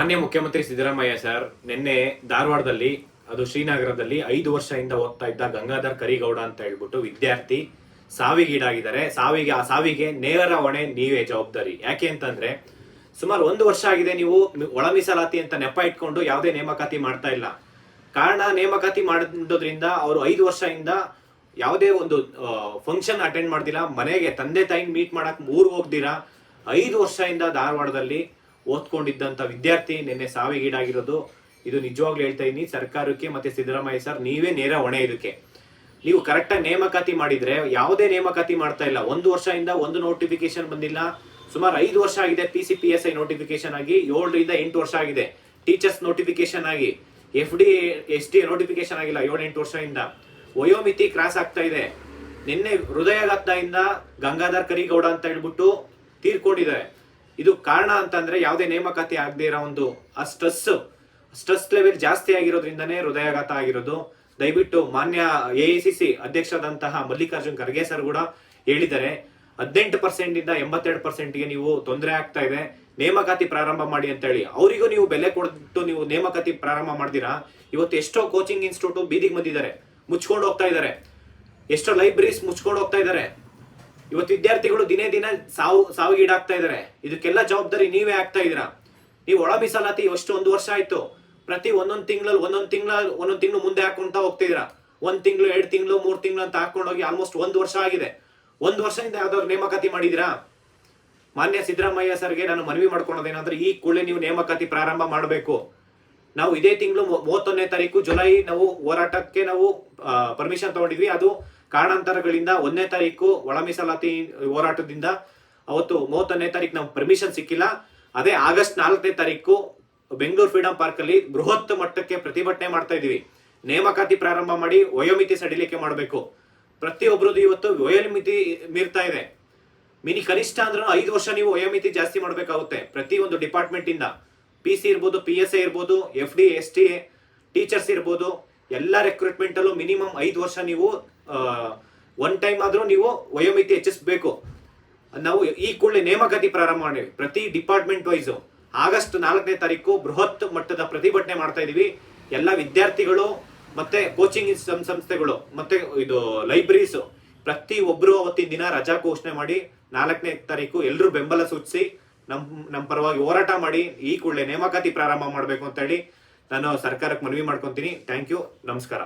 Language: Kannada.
ಮಾನ್ಯ ಮುಖ್ಯಮಂತ್ರಿ ಸಿದ್ದರಾಮಯ್ಯ ಸರ್, ನಿನ್ನೆ ಧಾರವಾಡದಲ್ಲಿ, ಅದು ಶ್ರೀನಗರದಲ್ಲಿ ಐದು ವರ್ಷದಿಂದ ಓದ್ತಾ ಇದ್ದ ಗಂಗಾಧರ್ ಕರಿಗೌಡ ಅಂತ ಹೇಳ್ಬಿಟ್ಟು ವಿದ್ಯಾರ್ಥಿ ಸಾವಿಗೀಡಾಗಿದ್ದಾರೆ ಸಾವಿಗೆ, ಆ ಸಾವಿಗೆ ನೇರ ಹೊಣೆ ನೀವೇ ಜವಾಬ್ದಾರಿ. ಯಾಕೆ ಅಂತಂದ್ರೆ, ಸುಮಾರು ಒಂದು ವರ್ಷ ಆಗಿದೆ ನೀವು ಒಳ ಮೀಸಲಾತಿ ಅಂತ ನೆಪ ಇಟ್ಕೊಂಡು ಯಾವುದೇ ನೇಮಕಾತಿ ಮಾಡ್ತಾ ಇಲ್ಲ. ಕಾರಣ, ನೇಮಕಾತಿ ಮಾಡೋದ್ರಿಂದ ಅವರು ಐದು ವರ್ಷದಿಂದ ಯಾವುದೇ ಒಂದು ಫಂಕ್ಷನ್ ಅಟೆಂಡ್ ಮಾಡ್ದಿಲ್ಲ. ಮನೆಗೆ ತಂದೆ ತಾಯಿ ಮೀಟ್ ಮಾಡಕ್ ಮೂರು ಹೋಗ್ದಿರಾ. ಐದು ವರ್ಷದಿಂದ ಧಾರವಾಡದಲ್ಲಿ ಓದ್ಕೊಂಡಿದ್ದಂತ ವಿದ್ಯಾರ್ಥಿ ನಿನ್ನೆ ಸಾವಿಗೀಡಾಗಿರೋದು. ಇದು ನಿಜವಾಗ್ಲೂ ಹೇಳ್ತಾ ಇದ್ದೀನಿ ಸರ್ಕಾರಕ್ಕೆ ಮತ್ತೆ ಸಿದ್ದರಾಮಯ್ಯ ಸರ್, ನೀವೇ ನೇರ ಹೊಣೆ ಇದಕ್ಕೆ. ನೀವು ಕರೆಕ್ಟಾಗಿ ನೇಮಕಾತಿ ಮಾಡಿದ್ರೆ, ಯಾವುದೇ ನೇಮಕಾತಿ ಮಾಡ್ತಾ ಇಲ್ಲ. ಒಂದು ವರ್ಷದಿಂದ ಒಂದು ನೋಟಿಫಿಕೇಶನ್ ಬಂದಿಲ್ಲ. ಸುಮಾರು ಐದು ವರ್ಷ ಆಗಿದೆ P C P S I notification ಆಗಿ. ಏಳರಿಂದ ಎಂಟು ವರ್ಷ ಆಗಿದೆ. ಟೀಚರ್ಸ್ ನೋಟಿಫಿಕೇಶನ್ ಆಗಿ. F D S D notification ಆಗಿಲ್ಲ ಏಳು ಎಂಟು ವರ್ಷದಿಂದ. ವಯೋಮಿತಿ ಕ್ರಾಸ್ ಆಗ್ತಾ ಇದೆ. ನಿನ್ನೆ ಹೃದಯಾಘಾತದಿಂದ ಗಂಗಾಧರ್ ಕರಿಗೌಡ ಅಂತ ಹೇಳ್ಬಿಟ್ಟು ತೀರ್ಕೊಂಡಿದ್ದಾರೆ. ಇದು ಕಾರಣ ಅಂತಂದ್ರೆ ಯಾವುದೇ ನೇಮಕಾತಿ ಆಗದೆ ಇರೋ ಒಂದು, ಆ ಸ್ಟ್ರೆಸ್ ಸ್ಟ್ರೆಸ್ ಲೆವೆಲ್ ಜಾಸ್ತಿ ಆಗಿರೋದ್ರಿಂದನೇ ಹೃದಯಾಘಾತ ಆಗಿರೋದು. ದಯವಿಟ್ಟು ಮಾನ್ಯ ಎ ಸಿ ಸಿ ಅಧ್ಯಕ್ಷರಾದಂತಹ ಮಲ್ಲಿಕಾರ್ಜುನ್ ಖರ್ಗೆ ಸರ್ ಕೂಡ ಹೇಳಿದ್ದಾರೆ, ಹದಿನೆಂಟು ಪರ್ಸೆಂಟ್ ಇಂದ ಎಂಬತ್ತೆರಡು ಪರ್ಸೆಂಟ್ಗೆ ನೀವು ತೊಂದರೆ ಆಗ್ತಾ ಇದೆ, ನೇಮಕಾತಿ ಪ್ರಾರಂಭ ಮಾಡಿ ಅಂತ ಹೇಳಿ ಅವರಿಗೂ ನೀವು ಬೆಲೆ ಕೊಟ್ಟು ನೀವು ನೇಮಕಾತಿ ಪ್ರಾರಂಭ ಮಾಡಿದಿರಾ ಇವತ್ತು ಎಷ್ಟೋ ಕೋಚಿಂಗ್ ಇನ್ಸ್ಟಿಟ್ಯೂಟ್ ಬೀದಿಗೆ ಬಂದಿದ್ದಾರೆ, ಮುಚ್ಕೊಂಡು ಹೋಗ್ತಾ ಇದ್ದಾರೆ. ಎಷ್ಟೋ ಲೈಬ್ರರೀಸ್ ಮುಚ್ಕೊಂಡು ಹೋಗ್ತಾ ಇದ್ದಾರೆ. ಇವತ್ತು ವಿದ್ಯಾರ್ಥಿಗಳು ದಿನೇ ದಿನ ಸಾವು, ಸಾವಿಗೀಡಾಗ್ತಾ ಇದ್ದಾರೆ. ಇದಕ್ಕೆಲ್ಲ ಜವಾಬ್ದಾರಿ ನೀವೇ ಆಗ್ತಾ ಇದೀರಾ ನೀವು ಒಳ ಮೀಸಲಾತಿ ಎಷ್ಟು ಒಂದು ವರ್ಷ ಆಯ್ತು. ಪ್ರತಿ ಒಂದೊಂದು ತಿಂಗಳಲ್ಲಿ ಒಂದೊಂದು ತಿಂಗಳ, ಒಂದೊಂದು ತಿಂಗಳು ಮುಂದೆ ಹಾಕೊಂತ ಹೋಗ್ತಿದ್ದೀರಾ ಒಂದ್ ತಿಂಗಳು, ಎರಡು ತಿಂಗಳು, ಮೂರು ತಿಂಗಳು ಅಂತ ಹಾಕೊಂಡೋಗಿ ಆಲ್ಮೋಸ್ಟ್ ಒಂದು ವರ್ಷ ಆಗಿದೆ. ಒಂದು ವರ್ಷದಿಂದ ಯಾವ್ದಾದ್ರು ನೇಮಕಾತಿ ಮಾಡಿದಿರಾ ಮಾನ್ಯ ಸಿದ್ದರಾಮಯ್ಯ ಸರ್ಗೆ ನಾನು ಮನವಿ ಮಾಡ್ಕೊಳೋದೇನಂದ್ರೆ ಈ ಕೂಡಲೇ ನೀವು ನೇಮಕಾತಿ ಪ್ರಾರಂಭ ಮಾಡಬೇಕು. ನಾವು ಇದೇ ತಿಂಗಳು ಮೂವತ್ತೊಂದನೇ ತಾರೀಕು ಜುಲೈ ನಾವು ಹೋರಾಟಕ್ಕೆ ನಾವು ಪರ್ಮಿಷನ್ ತಗೊಂಡಿದ್ವಿ. ಅದು ಕಾರಣಾಂತರಗಳಿಂದ ಒಂದನೇ ತಾರೀಕು ಒಳ ಮೀಸಲಾತಿ ಹೋರಾಟದಿಂದ ಅವತ್ತು ಮೂವತ್ತೊಂದನೇ ತಾರೀಕು ನಾವು ಪರ್ಮಿಷನ್ ಸಿಕ್ಕಿಲ್ಲ. ಅದೇ ಆಗಸ್ಟ್ ನಾಲ್ಕನೇ ತಾರೀಕು ಬೆಂಗಳೂರು ಫ್ರೀಡಂ ಪಾರ್ಕ್ ಅಲ್ಲಿ ಬೃಹತ್ ಮಟ್ಟಕ್ಕೆ ಪ್ರತಿಭಟನೆ ಮಾಡ್ತಾ ಇದೀವಿ ನೇಮಕಾತಿ ಪ್ರಾರಂಭ ಮಾಡಿ ವಯೋಮಿತಿ ಸಡಿಲಿಕೆ ಮಾಡಬೇಕು. ಪ್ರತಿಯೊಬ್ಬರದ್ದು ಇವತ್ತು ವಯೋಮಿತಿ ಮೀರ್ತಾ ಇದೆ. ಮಿನಿ ಕನಿಷ್ಠ ಅಂದ್ರೆ ಐದು ವರ್ಷ ನೀವು ವಯೋಮಿತಿ ಜಾಸ್ತಿ ಮಾಡಬೇಕಾಗುತ್ತೆ ಪ್ರತಿ ಒಂದು ಡಿಪಾರ್ಟ್ಮೆಂಟ್ ಇಂದ. ಪಿ ಸಿ ಇರ್ಬೋದು ಪಿ ಎಸ್ ಐ ಇರ್ಬೋದು F D S T teachers ಇರ್ಬೋದು, ಎಲ್ಲ ರೆಕ್ರೂಟ್ಮೆಂಟಲ್ಲೂ ಮಿನಿಮಮ್ ಐದು ವರ್ಷ ನೀವು ಒನ್ ಟೈಮ್ ಆದರೂ ನೀವು ವಯೋಮಿತಿ ಹೆಚ್ಚಿಸಬೇಕು. ನಾವು ಈ ಕೂಡಲೇ ನೇಮಕಾತಿ ಪ್ರಾರಂಭ ಮಾಡಿ ಪ್ರತಿ ಡಿಪಾರ್ಟ್ಮೆಂಟ್ ವೈಸ್ ಆಗಸ್ಟ್ ನಾಲ್ಕನೇ ತಾರೀಕು ಬೃಹತ್ ಮಟ್ಟದ ಪ್ರತಿಭಟನೆ ಮಾಡ್ತಾ ಇದೀವಿ. ಎಲ್ಲ ವಿದ್ಯಾರ್ಥಿಗಳು ಮತ್ತೆ ಕೋಚಿಂಗ್ ಸಂಸ್ಥೆಗಳು ಮತ್ತೆ ಇದು ಲೈಬ್ರರೀಸ್ ಪ್ರತಿ ಒಬ್ಬರು ಅವತ್ತಿನ ದಿನ ರಜಾ ಘೋಷಣೆ ಮಾಡಿ ನಾಲ್ಕನೇ ತಾರೀಕು ಎಲ್ಲರೂ ಬೆಂಬಲ ಸೂಚಿಸಿ ನಮ್ ನಮ್ಮ ಪರವಾಗಿ ಹೋರಾಟ ಮಾಡಿ ಈ ಕೂಡಲೇ ನೇಮಕಾತಿ ಪ್ರಾರಂಭ ಮಾಡಬೇಕು ಅಂತ ಹೇಳಿ ನಾನು ಸರ್ಕಾರಕ್ಕೆ ಮನವಿ ಮಾಡ್ಕೊಂತೀನಿ. ಥ್ಯಾಂಕ್ ಯು ನಮಸ್ಕಾರ.